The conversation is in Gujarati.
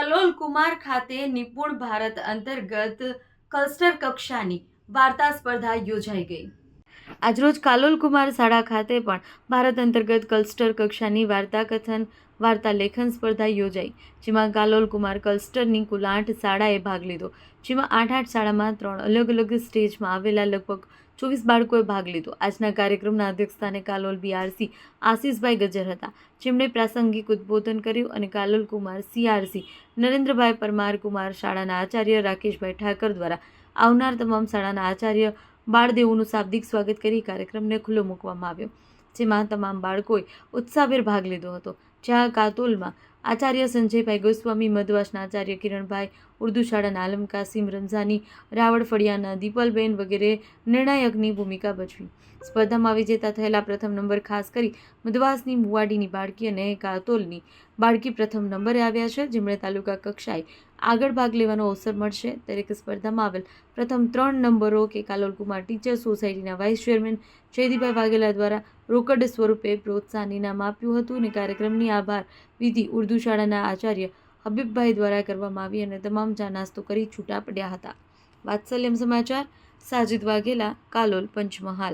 કલોલ કુમાર ખાતે નિપુણ ભારત અંતર્ગત ક્લસ્ટર કક્ષાની વાર્તા સ્પર્ધા યોજાઈ ગઈ. આજરોજ કાલોલ કુમાર શાળા ખાતે પણ ભારત અંતર્ગત ક્લસ્ટર કક્ષાની વાર્તા કથન, વાર્તા લેખન સ્પર્ધા યોજાઈ, જેમાં કાલોલ કુમાર ક્લસ્ટરની કુલ આઠ શાળાએ ભાગ લીધો, જેમાં આઠ આઠ શાળામાં ત્રણ અલગ અલગ સ્ટેજમાં આવેલા લગભગ ચોવીસ બાળકોએ ભાગ લીધો. આજના કાર્યક્રમના અધ્યક્ષસ્થાને કાલોલ બીઆરસી આશીષભાઈ ગજર હતા. જેમણે પ્રાસંગિક ઉદ્બોધન કર્યું અને કાલોલ કુમાર સીઆરસી, નરેન્દ્રભાઈ પરમાર કુમાર શાળાના આચાર્ય, રાકેશભાઈ ઠાકર દ્વારા આવનાર તમામ શાળાના આચાર્ય બાળદેવોનું શાબ્દિક સ્વાગત કરી કાર્યક્રમને ખુલ્લો મૂકવામાં આવ્યો, જેમાં તમામ બાળકોએ ઉત્સાહભેર ભાગ લીધો હતો. જ્યાં કાતોલમાં આચાર્ય સંજયભાઈ ગોસ્વામી, મધવાસના આચાર્ય કિરણભાઈ, ઉર્દુ શાળાના આલમ કાસિમ રમઝાની, રાવળ ફળિયાના દીપલબેન વગેરે નિર્ણાયકની ભૂમિકા ભજવી. સ્પર્ધામાં વિજેતા થયેલા પ્રથમ નંબર ખાસ કરી મધવાસની મુવાડીની બાળકી અને કાતોલની બાળકી પ્રથમ નંબરે આવ્યા છે. જેમણે તાલુકા કક્ષાએ આગળ ભાગ લેવાનો અવસર મળશે. દરેક સ્પર્ધામાં આવેલ પ્રથમ ત્રણ નંબરો કે કાલોલ કુમાર ટીચર, સોસાયટીના વાઇસ ચેરમેન જયદીભાઈ વાઘેલા દ્વારા રોકડ સ્વરૂપે પ્રોત્સાહન ઇનામ આપ્યું હતું અને કાર્યક્રમની આભાર. વિધિ ઉર્દુ શાળાના આચાર્ય હબીબભાઈ દ્વારા કરવામાં આવી અને તમામ ચા નાસ્તો કરી છૂટા પડ્યા હતા. વાત્સલ્યમ સમાચાર, સાજિદ વાઘેલા, કાલોલ પંચમહાલ.